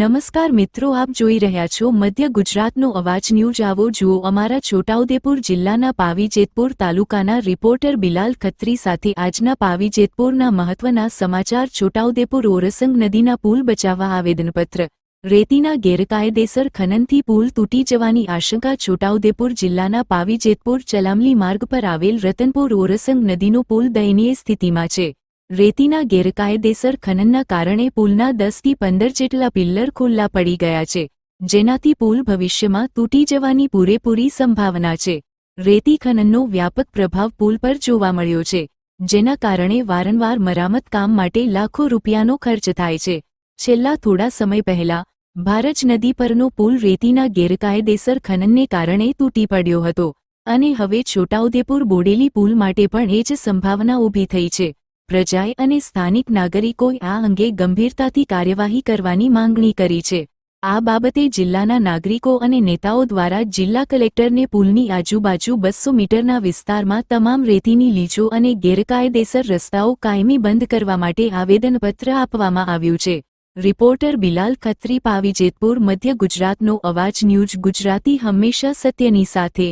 નમસ્કાર મિત્રો, આપ જોઈ રહ્યા છો મધ્ય ગુજરાતનો અવાજ ન્યૂઝ. આવો જુઓ અમારા છોટાઉદેપુર જિલ્લાના પાવીજેતપુર તાલુકાના રિપોર્ટર બિલાલ ખત્રી સાથે આજના પાવીજેતપુરના મહત્વના સમાચાર. છોટાઉદેપુર ઓરસંગ નદીના પુલ બચાવવા આવેદનપત્ર. રેતીના ગેરકાયદેસર ખનનથી પુલ તૂટી જવાની આશંકા. છોટાઉદેપુર જિલ્લાના પાવીજેતપુર ચલામલી માર્ગ પર આવેલ રતનપુર ઓરસંગ નદીનો પુલ દયનીય સ્થિતિમાં છે. રેતીના ગેરકાયદેસર ખનનના કારણે પુલના દસથી પંદર જેટલા પિલ્લર ખુલ્લા પડી ગયા છે, જેનાથી પુલ ભવિષ્યમાં તૂટી જવાની પૂરેપૂરી સંભાવના છે. રેતી ખનનનો વ્યાપક પ્રભાવ પુલ પર જોવા મળ્યો છે, જેના કારણે વારંવાર મરામત કામ માટે લાખો રૂપિયાનો ખર્ચ થાય છે. છેલ્લા થોડા સમય પહેલા, ભારજ નદી પરનો પુલ રેતીના ગેરકાયદેસર ખનનને કારણે તૂટી પડ્યો હતો, અને હવે છોટાઉદેપુર બોડેલી પુલ માટે પણ એ જ સંભાવના ઊભી થઈ છે. પ્રજાએ અને સ્થાનિક નાગરિકોએ આ અંગે ગંભીરતાથી કાર્યવાહી કરવાની માંગણી કરી છે. આ બાબતે જિલ્લાના નાગરિકો અને નેતાઓ દ્વારા જિલ્લા કલેક્ટરને પુલની આજુબાજુ બસો મીટરના વિસ્તારમાં તમામ રેતીની લીચો અને ગેરકાયદેસર રસ્તાઓ કાયમી બંધ કરવા માટે આવેદનપત્ર આપવામાં આવ્યું છે. રિપોર્ટર બિલાલ ખત્રી પાવી જેતપુર, મધ્ય ગુજરાતનો અવાજ ન્યૂઝ ગુજરાતી હંમેશા સત્યની સાથે.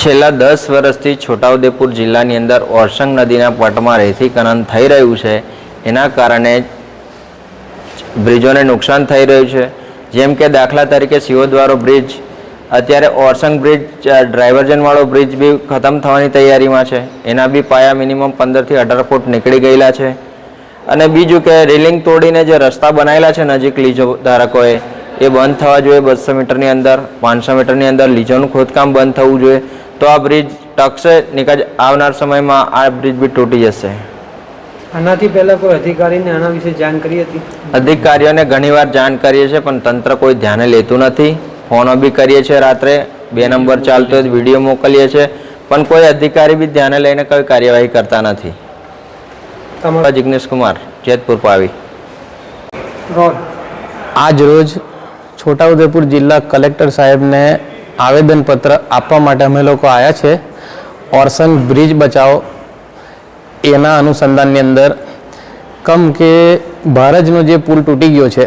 છેલ્લા દસ વર્ષથી છોટાઉદેપુર જિલ્લાની અંદર ઓરસંગ નદીના પટમાં રેતીકરણ થઈ રહ્યું છે. એના કારણે બ્રિજોને નુકસાન થઈ રહ્યું છે. જેમ કે દાખલા તરીકે સિયોદ્વારો બ્રિજ, અત્યારે ઓરસંગ બ્રિજ ડ્રાઇવર્જનવાળો બ્રિજ બી ખતમ થવાની તૈયારીમાં છે. એના બી પાયા મિનિમમ પંદરથી અઢાર ફૂટ નીકળી ગયેલા છે. અને બીજું કે રેલિંગ તોડીને જે રસ્તા બનાવેલા છે નજીક લીજો ધારકોએ, એ બંધ થવા જોઈએ. બસો મીટરની અંદર, પાંચસો મીટરની અંદર લીજોનું ખોદકામ બંધ થવું જોઈએ. તો આ બ્રિજ ટકશે નિકાજ આવનાર સમયમાં આ બ્રિજ બી તૂટી જશે. આનાથી પહેલા કોઈ અધિકારીને આના વિશે જાણ કરી હતી? અધિકારીઓને ઘણીવાર જાણ કરીએ છીએ પણ તંત્ર કોઈ ધ્યાને લેતું નથી. ફોનો બી કરીએ છીએ રાત્રે બે નંબર ચાલતો હોય વીડિયો મોકલીએ છીએ પણ કોઈ અધિકારી બી ધ્યાને લઈને કોઈ કાર્યવાહી કરતા નથી. તમારા જિગ્નેશ કુમાર જેતપુર પાવી. આજ રોજ છોટાઉદેપુર જિલ્લા કલેક્ટર સાહેબને આવેદનપત્ર આપવા માટે અમે લોકો આવ્યા છે. ઓરસંગ બ્રિજ બચાવો. એના અનુસંધાનની અંદર કમ કે ભારજનો જે પુલ તૂટી ગયો છે,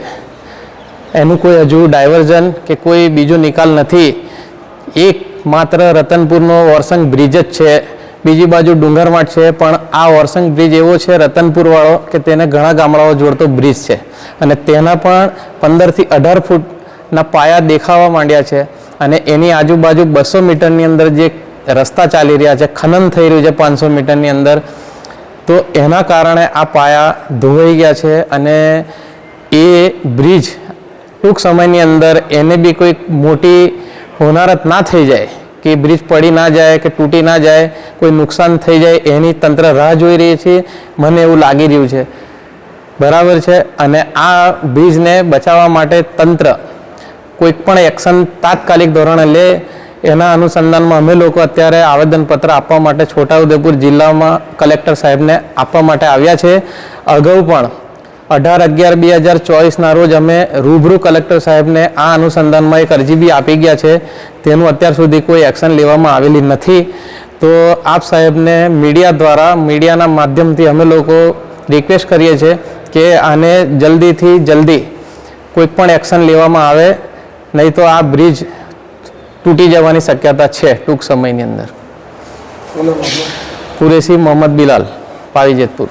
એનું કોઈ હજુ ડાયવર્ઝન કે કોઈ બીજો નિકાલ નથી. એક માત્ર રતનપુરનો ઓરસંગ બ્રિજ જ છે. બીજી બાજુ ડુંગરમાટ છે, પણ આ ઓરસંગ બ્રિજ એવો છે રતનપુરવાળો કે તેને ઘણા ગામડાઓ જોડતો બ્રિજ છે. અને તેના પણ પંદરથી અઢાર ફૂટના પાયા દેખાવા માંડ્યા છે. અને એની આજુબાજુ બસો મીટરની અંદર જે રસ્તા ચાલી રહ્યા છે, ખનન થઈ રહ્યું છે પાંચસો મીટરની અંદર, તો એના કારણે આ પાયા ધોવાઈ ગયા છે અને એ બ્રિજ ટૂંક સમયની અંદર એને બી કોઈ મોટી હોનારત ના થઈ જાય કે બ્રિજ પડી ના જાય કે તૂટી ના જાય, કોઈ નુકસાન થઈ જાય, એની તંત્ર રાહ જોઈ રહી છે, મને એવું લાગી રહ્યું છે. બરાબર છે? અને આ બ્રિજને બચાવવા માટે તંત્ર કોઈક પણ એક્શન તાત્કાલિક ધોરણે લે, એના અનુસંધાનમાં અમે લોકો અત્યારે આવેદનપત્ર આપવા માટે છોટાઉદેપુર જિલ્લામાં કલેક્ટર સાહેબને આપવા માટે આવ્યા છે. અગાઉ પણ અઢાર અગિયાર બે હજાર ચોવીસના રોજ અમે રૂબરૂ કલેક્ટર સાહેબને આ અનુસંધાનમાં એક અરજી બી આપી ગયા છે. તેનું અત્યાર સુધી કોઈ એક્શન લેવામાં આવેલી નથી. તો આપ સાહેબને મીડિયા દ્વારા, મીડિયાના માધ્યમથી અમે લોકો રિક્વેસ્ટ કરીએ છીએ કે આને જલ્દીથી જલ્દી કોઈ પણ એક્શન લેવામાં આવે નહીં તો આ બ્રિજ તૂટી જવાની શક્યતા છે ટૂંક સમયની અંદર. કુરેશી મોહમ્મદ બિલાલ પાવી જેતપુર